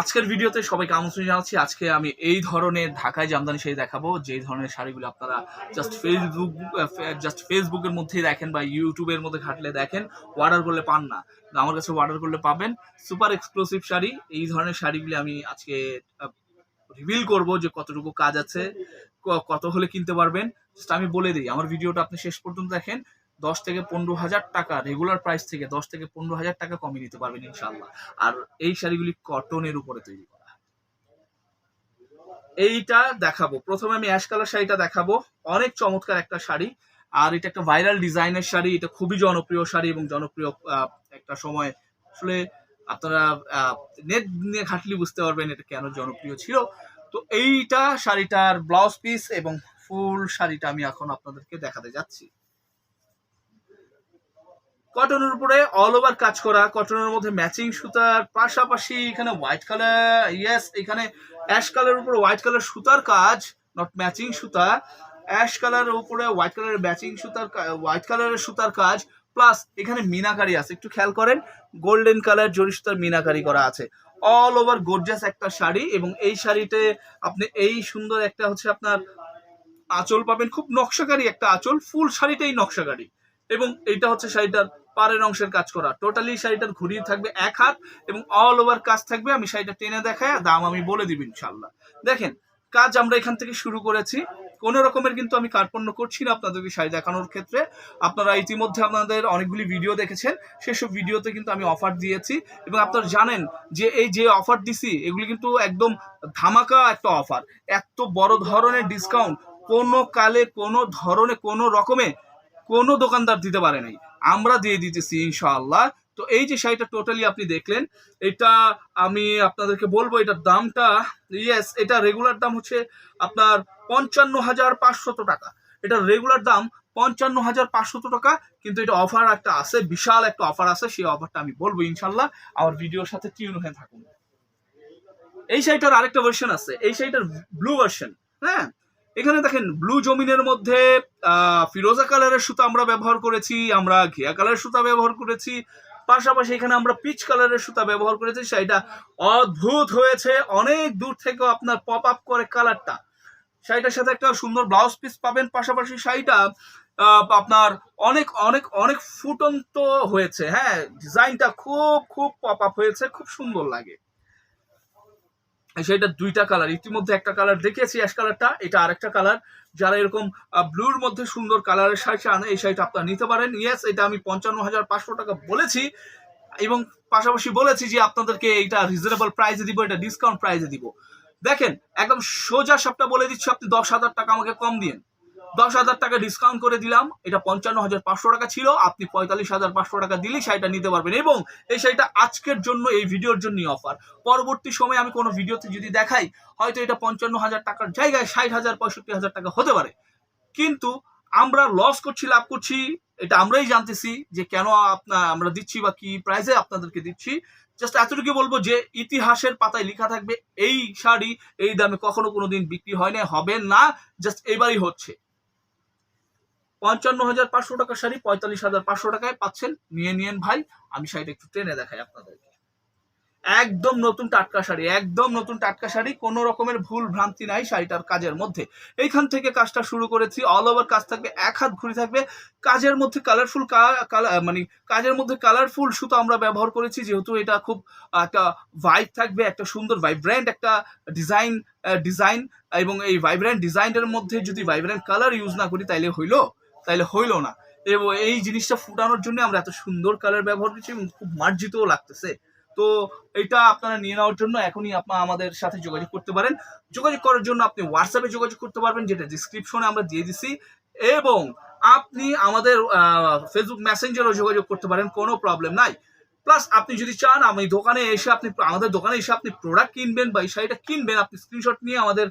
আজকের ভিডিওতে সবাইকে আমন্ত্রণ জানাচ্ছি। আজকে আমি এই ধরনের ঢাকায় জামদানি শাড়ি দেখাবো। যেই ধরনের শাড়িগুলো আপনারা জাস্ট ফেসবুক জাস্ট ফেসবুকের মধ্যেই দেখেন বা ইউটিউবের মধ্যে ঘাটলে দেখেন অর্ডার করলে পান না। আমার কাছে অর্ডার করলে পাবেন। Super exclusive sari. এই ধরনের শাড়িগুলি আমি আজকে রিভিল করব যে কতটুকু কাজ আছে কত হলে কিনতে পারবেন। আমি বলে দিই, আমার ভিডিওটা আপনি শেষ পর্যন্ত দেখেন। দশ থেকে পনেরো হাজার টাকা রেগুলার প্রাইস থেকে দশ থেকে পনেরো হাজার টাকা কমিয়ে নিতে পারবেন ইনশাল্লাহ আর এই শাড়িগুলি কটনের উপরে তৈরি করা। এইটা দেখাবো। প্রথমে আমি অ্যাশ কালার শাড়িটা দেখাবো। অনেক চমৎকার একটা শাড়ি। আর এটা একটা ভাইরাল ডিজাইনের শাড়ি। এটা খুবই জনপ্রিয় শাড়ি এবং জনপ্রিয় একটা সময় আসলে আপনারা নেট নিয়ে ঘাটলি বুঝতে পারবেন এটা কেন জনপ্রিয় ছিল। তো এইটা শাড়িটার ব্লাউজ পিস এবং ফুল শাড়িটা আমি এখন আপনাদেরকে দেখাতে যাচ্ছি। কটনের উপরে অল ওভার কাজ করা, কটনের মধ্যে ম্যাচিং সুতার, পাশাপাশি এখানে হোয়াইট কালার ইয়েস এখানে অ্যাশ কালারের উপরে হোয়াইট কালার সুতার কাজ নট ম্যাচিং সুতা অ্যাশ কালারের উপরে হোয়াইট কালারের ম্যাচিং সুতার হোয়াইট কালারের সুতার কাজ প্লাস এখানে মিনাকারি আছে, একটু খেয়াল করেন গোল্ডেন কালার জরি সুতার মিনাকারি করা আছে। অল ওভার গর্জাস একটা শাড়ি এবং এই শাড়িতে আপনি এই সুন্দর একটা হচ্ছে আপনার আঁচল পাবেন, খুব নকশাকারী একটা আঁচল ফুল শাড়িটাই নকশাকারী। এবং এইটা হচ্ছে শাড়িটার পাড়ের অংশের কাজ করা। টোটালি শাড়িটার ঘুরিয়ে থাকবে এক হাত এবং অল ওভার কাজ থাকবে। আমি শাড়িটা টেনে দেখায় দাম আমি বলে দিব ইনশাল্লাহ দেখেন, কাজ আমরা এখান থেকে শুরু করেছি। কোনো রকমের কিন্তু আমি কার্পণ্য করছি না আপনাদেরকে শাড়ি দেখানোর ক্ষেত্রে। আপনারা ইতিমধ্যে আপনাদের অনেকগুলি ভিডিও দেখেছেন। সেসব ভিডিওতে কিন্তু আমি অফার দিয়েছি। এবং আপনারা জানেন যে এই যে অফার দিছি, এগুলি কিন্তু একদম ধামাকা একটা অফার এত বড় ধরনের ডিসকাউন্ট কোনো কালে, কোনো ধরনে, কোনো রকমে কোনো দোকানদার দিতে পারে নাই। আমরা দিয়ে দিতেছি ইনশাআল্লাহ। তো এই যে শাড়িটা টোটালি আপনি দেখলেন, এটা আমি আপনাদেরকে বলব, এটার দামটা ইয়েস এটা রেগুলার দাম হচ্ছে আপনার পঞ্চান্ন হাজার পাঁচশত টাকা। এটা রেগুলার দাম পঞ্চান্ন হাজার পাঁচশত টাকা, কিন্তু এটা অফার একটা আছে, বিশাল একটা অফার আছে, সেই অফারটা আমি বলব ইনশাল্লাহ আমার ভিডিওর সাথে টিউন হয়ে থাকুন। এই শাড়িটার আরেকটা ভার্সন আছে, এই শাড়িটার ব্লু ভার্সন হ্যাঁ? এখানে দেখেন ব্লু জমিনের মধ্যে ফিরোজা কালারের সুতা আমরা ব্যবহার করেছি, আমরা ঘিয়া কালারের সুতা ব্যবহার করেছি, পাশাপাশি এখানে আমরা পিচ কালারের সুতা ব্যবহার করেছি শাড়িটা অদ্ভুত হয়েছে, অনেক দূর থেকেও আপনার পপ আপ করে কালারটা। শাড়িটার সাথে একটা সুন্দর ব্লাউজ পিস পাবেন, পাশাপাশি শাড়িটা আপনার অনেক অনেক অনেক ফুটন্ত হয়েছে হ্যাঁ ডিজাইনটা খুব খুব পপ আপ হয়েছে, খুব সুন্দর লাগে। সেটা দুইটা কালার ইতিমধ্যে একটা কালার দেখিয়েছি অ্যাশ কালারটা এটা আরেকটা কালার যারা এরকম ব্লুর মধ্যে সুন্দর কালারের শাড়ি আনে এই শাড়িটা আপনারা নিতে পারেন। ইয়েস এটা আমি পঞ্চান্ন হাজার পাঁচশো টাকা বলেছি এবং পাশাপাশি বলেছি যে আপনাদেরকে এটা রিজনেবল প্রাইসে দিব, এটা ডিসকাউন্ট প্রাইসে দিব। দেখেন, একদম সোজা সবটা বলে দিচ্ছি, আপনি দশ হাজার টাকা আমাকে কম দিন দশ হাজার টাকা ডিসকাউন্ট করে দিলাম। এটা পঞ্চান্ন হাজার পাঁচশো টাকা ছিল। আপনি পঁয়তাল্লিশ হাজার পাঁচশো টাকা দিলেই শাড়িটা নিতে পারবেন এবং এই শাড়িটা আজকের জন্য, এই ভিডিওর জন্যই অফার পরবর্তী সময়ে আমি কোনো ভিডিওতে যদি দেখাই, হয়তো এটা পঞ্চান্ন হাজার টাকার জায়গায় ষাট হাজার, পঁয়ষট্টি হাজার টাকা হতে পারে। কিন্তু আমরা লস করছি, লাভ করছি, এটা আমরাই জানতেছি যে কেন আপনার আমরা দিচ্ছি বা কি প্রাইসে আপনাদেরকে দিচ্ছি। জাস্ট এতটুকু বলব যে ইতিহাসের পাতায় লেখা থাকবে, এই শাড়ি এই দামে কখনো কোনো দিন বিক্রি হয় না হবে না। জাস্ট এবারই হচ্ছে। পঞ্চান্ন হাজার পাঁচশো টাকা শাড়ি, পঁয়তাল্লিশ হাজার পাঁচশো টাকায় পাচ্ছেন। নিয়ে নিয়েন ভাই, আমি শাড়িটা একটু টেনে দেখাই আপনাদেরকে। একদম নতুন টাটকা শাড়ি, একদম নতুন টাটকা শাড়ি, কোনো রকমের ভুল ভ্রান্তি নাই শাড়িটার কাজের মধ্যে। এইখান থেকে কাজটা শুরু করেছি অল ওভার কাজ থাকবে, এক হাত ঘুরে থাকবে। কাজের মধ্যে কালারফুল মানে কাজের মধ্যে কালারফুল সুতো আমরা ব্যবহার করেছি, যেহেতু এটা খুব একটা ভাইব থাকবে, একটা সুন্দর ভাইব্রেন্ট একটা ডিজাইন ডিজাইন এবং এই ভাইব্র্যান্ট ডিজাইনের মধ্যে যদি ভাইব্রেন্ট কালার ইউজ না করি, তাইলে হইল তাইলে হইল না। এবং এই জিনিসটা ফুটানোর জন্য আমরা এত সুন্দর কালার ব্যবহার করছি এবং খুব মার্জিতও লাগতেছে। তো এটা আপনারা নিয়ে নেওয়ার জন্য এখনই আপনারা আমাদের সাথে যোগাযোগ করতে পারেন। যোগাযোগ করার জন্য আপনি হোয়াটসঅ্যাপে যোগাযোগ করতে পারবেন, যেটা ডিসক্রিপশনে আমরা দিয়ে দিছি। এবং আপনি আমাদের ফেসবুক মেসেঞ্জারও যোগাযোগ করতে পারেন, কোনো প্রবলেম নাই। প্লাস আপনি যদি চান, আমি দোকানে এসে আপনি, আমাদের দোকানে এসে আপনি প্রোডাক্ট কিনবেন বা এই শাড়িটা কিনবেন, আপনি স্ক্রিনশট নিয়ে আমাদের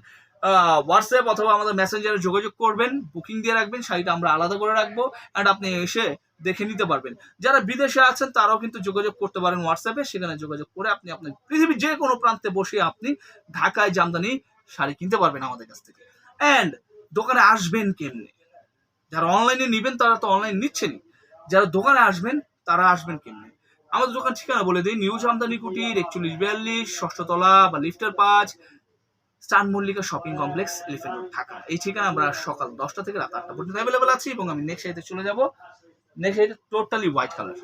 হোয়াটসঅ্যাপ অথবা আমাদের মেসেঞ্জারে যোগাযোগ করবেন বুকিং দিয়ে রাখবেন, শাড়িটা আমরা আলাদা করে রাখব অ্যান্ড আপনি এসে দেখে নিতে পারবেন। যারা বিদেশে আছেন, তারাও কিন্তু যোগাযোগ করতে পারেন হোয়াটসঅ্যাপে সেখানে যোগাযোগ করে আপনি আপনার পৃথিবীর যে কোনো প্রান্তে বসে আপনি ঢাকায় জামদানি শাড়ি কিনতে পারবেন আমাদের কাছ থেকে। অ্যান্ড দোকানে আসবেন কেমনে? যারা অনলাইনে নেবেন, তারা তো অনলাইন নিচ্ছেনই। যারা দোকানে আসবেন, তারা আসবেন কেমনে? আমাদের দোকান ঠিকানা বলে দিই, নিউ জামদানি কুটির, একচল্লিশ বিয়াল্লিশ, ষষ্ঠতলা বা লিফটের পাঁচ star Mallika shopping complex elephant road, Dhaka. এই ঠিকানা আমরা সকাল দশটা থেকে রাত আটটা পর্যন্ত অ্যাভেলেবেল আছি এবং আমি নেক্সট সাইডে চলে যাব। নেক্সট সাইডে টোটালি হোয়াইট কালার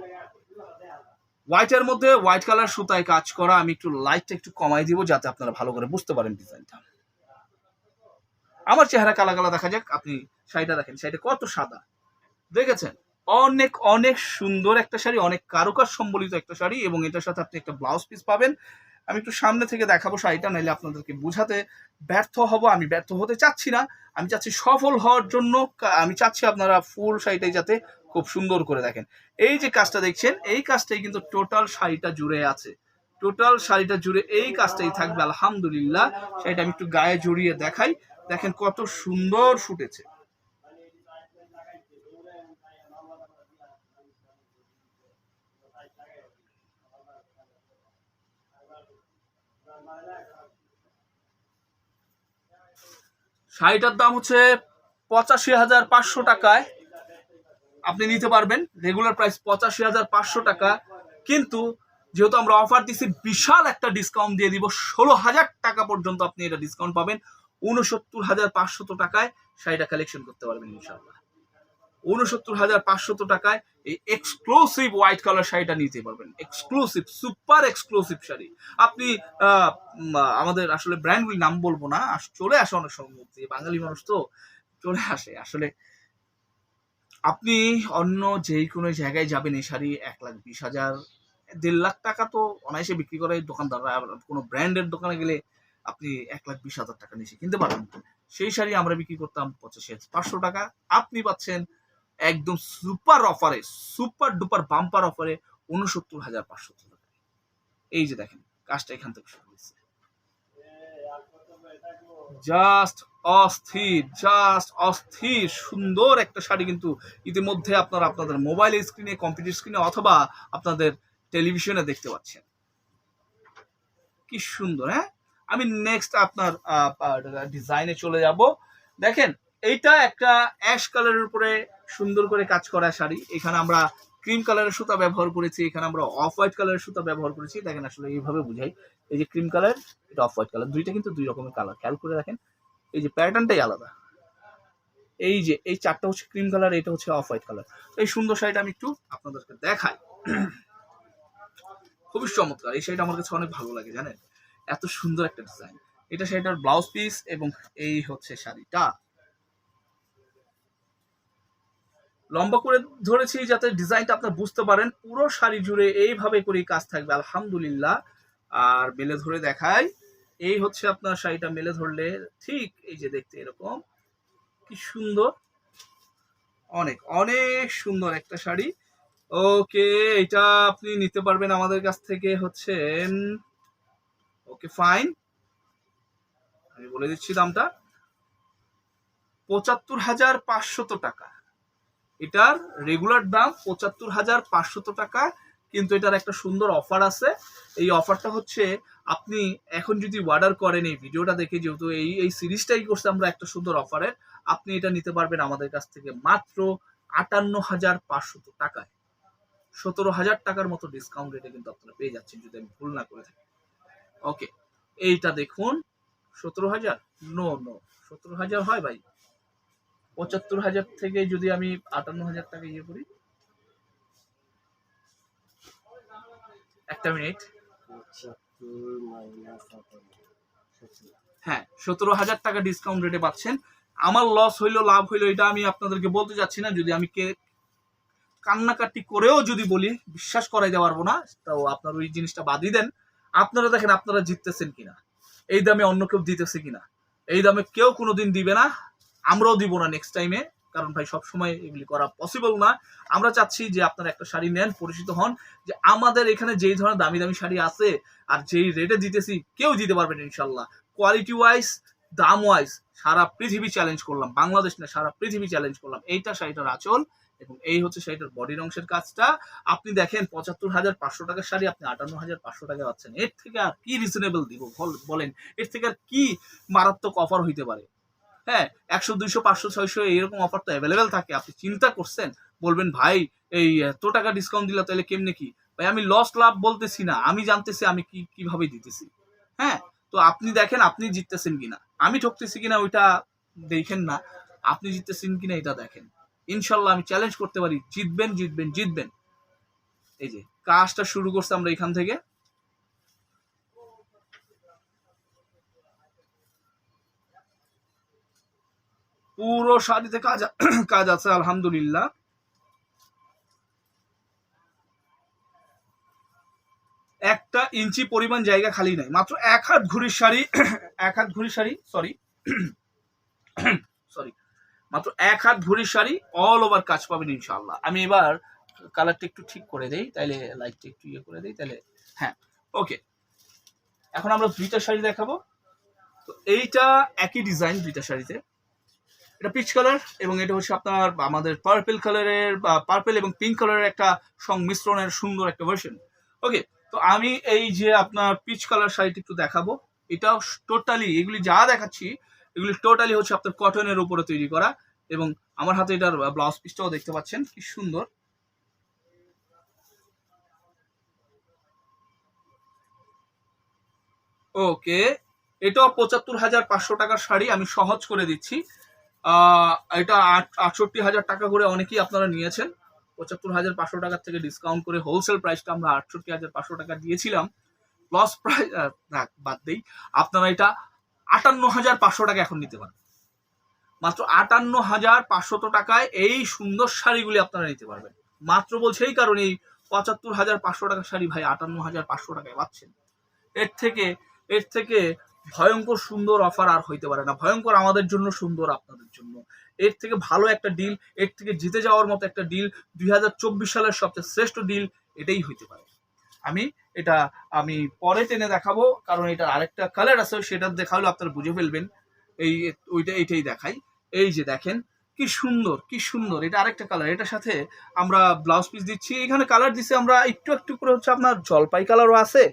হোয়াইটের মধ্যে হোয়াইট কালার সুতায় কাজ করা, আমি একটু লাইটটা একটু কমাই দিব যাতে আপনারা ভালো করে বুঝতে পারেন ডিজাইনটা আমার চেহারা কালা কালা দেখা যাক, আপনি শাড়িটা দেখেন, শাড়িটা কত সাদা। দেখেছেন? অনেক অনেক সুন্দর একটা শাড়ি, অনেক কারুকার সম্বলিত একটা শাড়ি এবং এটার সাথে আপনি একটা ব্লাউজ পিস পাবেন। আমি একটু সামনে থেকে দেখাবো শাড়িটা নাইলে আপনাদেরকে বোঝাতে ব্যর্থ হব। আমি ব্যর্থ হতে চাচ্ছি না। আমি চাচ্ছি সফল হওয়ার জন্য আমি চাচ্ছি আপনারা ফুল শাড়িটাই যাতে খুব সুন্দর করে দেখেন। এই যে কাজটা দেখছেন, এই কাজটাই কিন্তু টোটাল শাড়িটা জুড়ে আছে। টোটাল শাড়িটা জুড়ে এই কাজটাই থাকবে, আলহামদুলিল্লাহ। শাড়িটা আমি একটু গায়ে জড়িয়ে দেখাই। দেখেন কত সুন্দর ফুটেছে। শাড়িটার দাম হচ্ছে পঁচাশি হাজার পাঁচশো টাকায়। আপনি নিতে পারবেন রেগুলার প্রাইস পঁচাশি হাজার পাঁচশো টাকা। কিন্তু যেহেতু আমরা অফার দিচ্ছি বিশাল একটা ডিসকাউন্ট দিয়ে দিব, ষোলো হাজার টাকা পর্যন্ত আপনি এটা ডিসকাউন্ট পাবেন। উনসত্তর হাজার পাঁচশত টাকায় শাড়িটা কালেকশন করতে পারবেন ইনশাল্লাহ উনসত্তর হাজার পাঁচশত টাকায় এই এক্সক্লুসিভ হোয়াইট কালার শাড়িটা নিতে পারবেন। Exclusive super exclusive sari. আপনি আমাদের আসলে ব্র্যান্ডগুলি নাম বলব না। চলে আসে অনেক সময় বাঙালি মানুষ তো চলে আসে। আসলে আপনি অন্য যেই কোনো জায়গায় যাবেন এই শাড়ি, এক লাখ বিশ হাজার, দেড় লাখ টাকা তো অনায়াসে বিক্রি করে দোকানদাররা কোনো ব্র্যান্ডের দোকানে গেলে আপনি এক লাখ বিশ হাজার টাকা নিচে কিনতে পারবেন। সেই শাড়ি আমরা বিক্রি করতাম পঁচাশি পাঁচশো টাকা। আপনি পাচ্ছেন একদম সুপার অফারে সুপার ডুপার বাম্পার অফারে উনসত্তর হাজার পাঁচশো টাকা। এই যে দেখেন, কাজটা এখান থেকে শুরু হয়েছে। জাস্ট অস্থির জাস্ট অস্থির, সুন্দর একটা শাড়ি কিন্তু ইতিমধ্যে আপনারা আপনাদের মোবাইল স্ক্রিনে কম্পিউটার স্ক্রিনে অথবা আপনাদের টেলিভিশনে দেখতে পাচ্ছেন। কি সুন্দর হ্যাঁ? আমি নেক্সট আপনার ডিজাইনে চলে যাব। দেখেন, এইটা একটা অ্যাশ কালারের উপরে সুন্দর করে কাজ করা শাড়ি। এখানে আমরা ক্রিম কালারের সুতা ব্যবহার করেছি, এখানে আমরা অফ হোয়াইট কালারের সুতা ব্যবহার করেছি। দেখেন আসলে এইভাবে বুঝাই। এই যে ক্রিম কালার এটা অফ হোয়াইট কালার দুইটা কিন্তু দুই রকমের কালার খেয়াল করে দেখেন, এই যে প্যাটার্নটাই আলাদা। এই যে, এই চারটা হচ্ছে ক্রিম কালার এটা হচ্ছে অফ হোয়াইট কালার এই সুন্দর শাড়িটা আমি একটু আপনাদেরকে দেখাই। খুবই চমৎকার। এই শাড়িটা আমার কাছে অনেক ভালো লাগে, জানেন? এত সুন্দর একটা ডিজাইন এটা শাড়িটার ব্লাউজ পিস এবং এই হচ্ছে শাড়িটা। লম্বা করে ধরেছি যাতে ডিজাইনটা আপনার বুঝতে পারেন। পুরো শাড়ি জুড়ে এইভাবে করেই কাজ থাকবে, আলহামদুলিল্লাহ। আর মেলে ধরে দেখাই, এই হচ্ছে আপনার শাড়িটা মেলে ধরলে ঠিক এই যে দেখতে এরকম। কি সুন্দর। অনেক অনেক সুন্দর একটা শাড়ি। ওকে, এটা আপনি নিতে পারবেন আমাদের কাছ থেকে হচ্ছেন ওকে, ফাইন। আমি বলে দিচ্ছি দামটা। পঁচাত্তর হাজার পাঁচশত টাকা। এটার রেগুলার দাম পঁচাত্তর হাজার পাঁচশত টাকা, কিন্তু এটার একটা সুন্দর অফার আছে। এই অফারটা হচ্ছে, আপনি এখন যদি অর্ডার করেন এই ভিডিওটা দেখে, যেহেতু এই এই সিরিজটাই করছে আমরা একটা সুন্দর অফারের আপনি এটা নিতে পারবেন আমাদের কাছ থেকে মাত্র আটান্ন হাজার পাঁচশত টাকায়। সতেরো হাজার টাকার মতো ডিসকাউন্ট রেটে কিন্তু আপনারা পেয়ে যাচ্ছেন, যদি আমি ভুল না করে থাকি। ওকে এইটা দেখুন, সতেরো হাজার? নো নো সতেরো হাজার হয় ভাই। পঁচাত্তর হাজার থেকে যদি আমি আটান্ন হাজার টাকা ইয়ে করি। একটা মিনিট। হ্যাঁ সতেরো হাজার টাকা ডিসকাউন্ট রেটে পাচ্ছেন। আমার লস হইল লাভ হইল এটা আমি আপনাদেরকে বলতে যাচ্ছি না। যদি আমি কে কান্নাকাটি করেও যদি বলি বিশ্বাস করাই দেওয়া পারব না তো আপনার ওই জিনিসটা বাদই দেন। আপনারা দেখেন আপনারা জিততেছেন কিনা। এই দামে অন্য কেউ দিতেছে কিনা। এই দামে কেউ কোনোদিন দিবে না। আমরাও দিব না নেক্সট টাইমে কারণ ভাই সবসময় এগুলি করা পসিবল না। আমরা চাচ্ছি যে আপনারা একটা শাড়ি নেন, পরিচিত হন, যে আমাদের এখানে যেই ধরনের দামি দামি শাড়ি আছে আর যেই রেটে দিতেছি, কেউ দিতে পারবেন ইনশাল্লাহ। কোয়ালিটি ওয়াইজ দাম ওয়াইজ সারা পৃথিবী চ্যালেঞ্জ করলাম। বাংলাদেশ না, সারা পৃথিবী চ্যালেঞ্জ করলাম। এইটা শাড়িটার আচল এবং এই হচ্ছে শাড়িটার বডির অংশের কাজটা। আপনি দেখেন, পঁচাত্তর হাজার পাঁচশো টাকার শাড়ি, আপনি আটান্ন হাজার পাঁচশো টাকা পাচ্ছেন। এর থেকে আর কি রিজনেবল দিব বল- বলেন? এর থেকে আর কি মারাত্মক অফার হইতে পারে? হ্যাঁ একশো, দুইশো, পাঁচশো, ছয়শো এরকম অফার তো অ্যাভেলেবেল থাকে। আপনি চিন্তা করছেন, বলবেন, ভাই, এই এত টাকা ডিসকাউন্ট দিলে, তাহলে কেমনে কি? ভাই, আমি লস লাভ বলতেছি না, আমি জানতেছি আমি কি, কীভাবে দিতেছি। হ্যাঁ তো আপনি দেখেন, আপনি জিততেছেন কিনা। আমি ঠকতেছি কিনা ওইটা দেখেন না, আপনি জিততেছেন কিনা এটা দেখেন। ইনশাল্লাহ আমি চ্যালেঞ্জ করতে পারি, জিতবেন জিতবেন জিতবেন। এই যে, কাজটা শুরু করছে আমরা এখান থেকে। পুরো শাড়িতে কাজ কাজ আছে, আলহামদুলিল্লাহ। একটা ইঞ্চি পরিমাণ জায়গা খালি নাই, মাত্র এক হাত ঘুড়ির শাড়ি, এক হাত ঘুড়ির শাড়ি সরি সরি মাত্র এক হাত ঘুড়ির শাড়ি অল ওভার কাজ পাবেন ইনশাল্লাহ আমি এবার কালারটা একটু ঠিক করে দেই তাহলে লাইটটা একটু ইয়ে করে দেই তাহলে হ্যাঁ ওকে এখন আমরা দুইটা শাড়ি দেখাবো। তো এইটা একই ডিজাইন দুইটা শাড়িতে। এটা পিচ কালার এবং এটা হচ্ছে আপনার আমাদের পার্পেল কালারের বা পার্পেল এবং পিঙ্ক কালারের একটা সংমিশ্রণের সুন্দর একটা ভার্সন ওকে তো আমি এই যে আপনার পিচ কালার শাড়িটি একটু দেখাবো। এটাও টোটালি এগুলি যা দেখাচ্ছি, এগুলি টোটালি হচ্ছে আপনার কটনের উপরে তৈরি করা এবং আমার হাতে এটার ব্লাউজ পিসটাও দেখতে পাচ্ছেন, কি সুন্দর। ওকে এটাও পঁচাত্তর হাজার পাঁচশো টাকার শাড়ি আমি সহজ করে দিচ্ছি। এটা আট- আটষট্টি হাজার টাকা করে অনেকেই আপনারা নিয়েছেন। পঁচাত্তর হাজার পাঁচশো টাকার থেকে ডিসকাউন্ট করে হোলসেল প্রাইসটা আমরা আটষট্টি হাজার পাঁচশো টাকা দিয়েছিলাম। লস প্রাইস বাদ দেই। আপনারা এটা আটান্ন হাজার পাঁচশো টাকা এখন নিতে পারেন মাত্র আটান্ন হাজার পাঁচশত টাকায় এই সুন্দর শাড়িগুলি আপনারা নিতে পারবেন। মাত্র বলছে এই কারণেই পঁচাত্তর হাজার পাঁচশো টাকার শাড়ি ভাই, আটান্ন হাজার পাঁচশো টাকায় পাচ্ছেন। এর থেকে এর থেকে ভয়ঙ্কর সুন্দর অফার আর হইতে পারে না। ভয়ঙ্কর আমাদের জন্য, সুন্দর আপনাদের জন্য। এর থেকে ভালো একটা ডিল এর থেকে জিতে যাওয়ার মতো একটা ডিল দুই হাজার চব্বিশ সালের সবচেয়ে শ্রেষ্ঠ ডিল এটাই হইতে পারে। আমি এটা, আমি পরে টেনে দেখাবো, কারণ এটা আরেকটা কালার আছে, সেটা দেখালে আপনারা বুঝে ফেলবেন। এই, ওইটা এটাই দেখাই। এই যে দেখেন কি সুন্দর কি সুন্দর। এটা আরেকটা কালার এটার সাথে আমরা ব্লাউজ পিস দিচ্ছি। এখানে কালার দিচ্ছি আমরা একটু একটু করে হচ্ছে আপনার জলপাই কালারও আছে,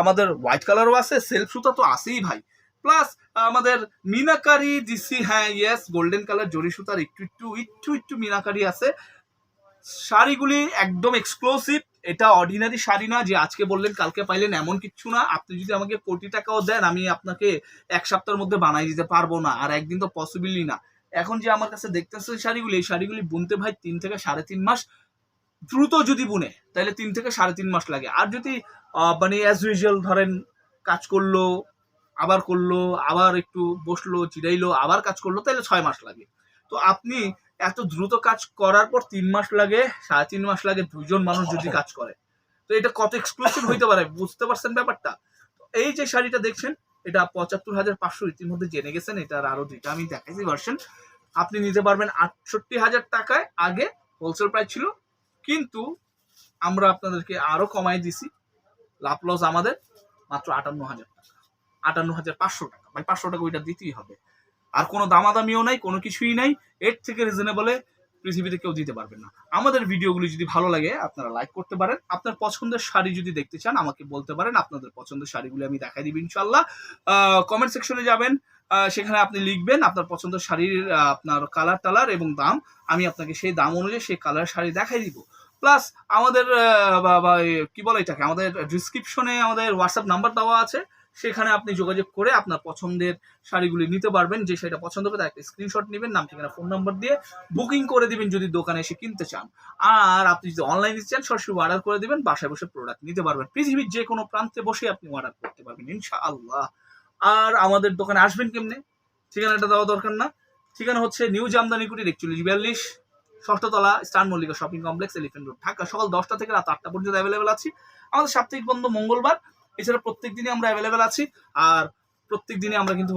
আমাদের হোয়াইট কালারও আছে সেলফ সুতা তো আছেই ভাই। প্লাস আমাদের মিনাকারি দিচ্ছি হ্যাঁ ইয়েস গোল্ডেন কালার জরি সুতার একটু একটু একটু একটু মিনাকারি আছে। শাড়িগুলি একদম এক্সক্লুসিভ এটা অর্ডিনারি শাড়ি না, যে আজকে বললেন, কালকে পাইলেন, এমন কিচ্ছু না। আপনি যদি আমাকে কোটি টাকাও দেন, আমি আপনাকে এক সপ্তাহের মধ্যে বানাই দিতে পারব না, আর একদিন তো পসিবলই না। এখন যে আমার কাছে দেখতেছেন শাড়িগুলি, এই শাড়িগুলি বুনতে ভাই তিন থেকে সাড়ে তিন মাস দ্রুত যদি বুনে, তাহলে তিন থেকে সাড়ে তিন মাস লাগে। আর যদি মানে অ্যাজ ইউজুয়াল ধরেন কাজ করল, আবার করল, আবার একটু বসল চিরাইলো আবার কাজ করল, তাহলে ছয় মাস লাগে। তো আপনি এত দ্রুত কাজ করার পর তিন মাস লাগে, সাড়ে তিন মাস লাগে দুজন মানুষ যদি কাজ করে। তো এটা কত এক্সক্লুসিভ হইতে পারে, বুঝতে পারছেন ব্যাপারটা? এই যে শাড়িটা দেখছেন এটা পঁচাত্তর হাজার পাঁচশো ইতিমধ্যে জেনে গেছেন, এটার আরও দুইটা আমি দেখাইছি ভার্সন আপনি নিতে পারবেন আটষট্টি হাজার টাকায়, আগে হোলসেল প্রাইস ছিল, কিন্তু আমরা আপনাদেরকে আরও কমাই দিছি, লাভ লস আমাদের মাত্র আটান্ন হাজার টাকা, আটান্ন হাজার পাঁচশো টাকা ভাই পাঁচশো টাকা ওইটা দিতেই হবে। আর কোনো দামাদামিও নাই, কোনো কিছুই নাই, এর থেকে রিজনেবলে পৃথিবীতে কেউ দিতে পারবেন না। আমাদের ভিডিওগুলি যদি ভালো লাগে, আপনারা লাইক করতে পারেন। আপনার পছন্দের শাড়ি যদি দেখতে চান, আমাকে বলতে পারেন। আপনাদের পছন্দের শাড়িগুলি আমি দেখাই দিব ইনশাল্লাহ কমেন্ট সেকশনে যাবেন। সেখানে আপনি লিখবেন আপনার পছন্দের শাড়ির আপনার কালার টালার এবং দাম। আমি আপনাকে সেই দাম অনুযায়ী সেই কালার শাড়ি দেখাই দিব। প্লাস আমাদের কি বলে এটাকে? আমাদের ডিসক্রিপশনে আমাদের হোয়াটসঅ্যাপ নাম্বার দেওয়া আছে। সেখানে আপনি যোগাযোগ করে আপনার পছন্দের শাড়িগুলি নিতে পারবেন, যে শাড়িটা পছন্দ হবে তার একটা স্ক্রিনশট নেবেন, নাম, ঠিকানা ফোন নাম্বার দিয়ে বুকিং করে দিবেন যদি দোকানে এসে কিনতে চান। আর আপনি যদি অনলাইনে চান, সরাসরি অর্ডার করে দিবেন, বাসায় বসে প্রোডাক্ট নিতে পারবেন। পৃথিবীর যে কোনো প্রান্তে বসে আপনি অর্ডার করতে পারবেন, ইনশাআল্লাহ। আর আমাদের দোকানে আসবেন কেমনে? ঠিকানাটা দেওয়া দরকার না। ঠিকানা হচ্ছে নিউ জামদানি কুটির একচল্লিশ বিয়াল্লিশ, ষষ্ঠতলা star Mallika shopping complex elephant road, Dhaka. সকাল দশটা থেকে রাত আটটা পর্যন্ত অ্যাভেলেবেল আছি। আমাদের সাপ্তাহিক বন্ধ মঙ্গলবার। এছাড়া প্রত্যেক দিনই আমরা অ্যাভেলেবেল আছি, আর প্রত্যেক দিনে আমরা কিন্তু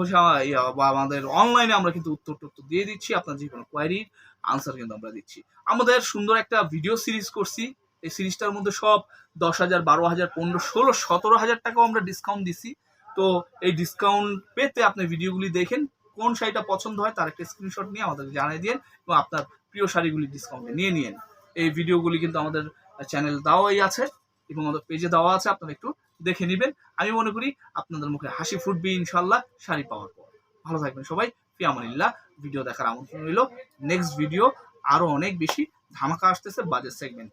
আমাদের অনলাইনে আমরা কিন্তু উত্তর টুত্তর দিয়ে দিচ্ছি, আপনার যে কোনো কোয়ারির আনসার কিন্তু আমরা দিচ্ছি। আমাদের সুন্দর একটা ভিডিও সিরিজ করছি, এই সিরিজটার মধ্যে সব দশ হাজার, বারো হাজার, পনেরো, ষোলো, সতেরো হাজার টাকাও আমরা ডিসকাউন্ট দিছি। তো এই ডিসকাউন্ট পেতে আপনি ভিডিওগুলি দেখেন, কোন শাড়িটা পছন্দ হয় তার একটা স্ক্রিনশট নিয়ে আমাদেরকে জানিয়ে দিন এবং আপনার প্রিয় শাড়িগুলি ডিসকাউন্টে নিয়ে নিন এই ভিডিওগুলি কিন্তু আমাদের চ্যানেল দেওয়াই আছে এবং আমাদের পেজে দেওয়া আছে, আপনারা একটু দেখে নেবেন। আমি মনে করি আপনাদের মুখে হাসি ফুটবে ইনশাল্লাহ শাড়ি পাওয়ার পর। ভালো থাকবেন সবাই। ফিয়ামানিল্লাহ ভিডিও দেখার আমন্ত্রণ রইল। নেক্সট ভিডিও আরও অনেক বেশি ধামাকা আসতেছে বাজেট সেগমেন্ট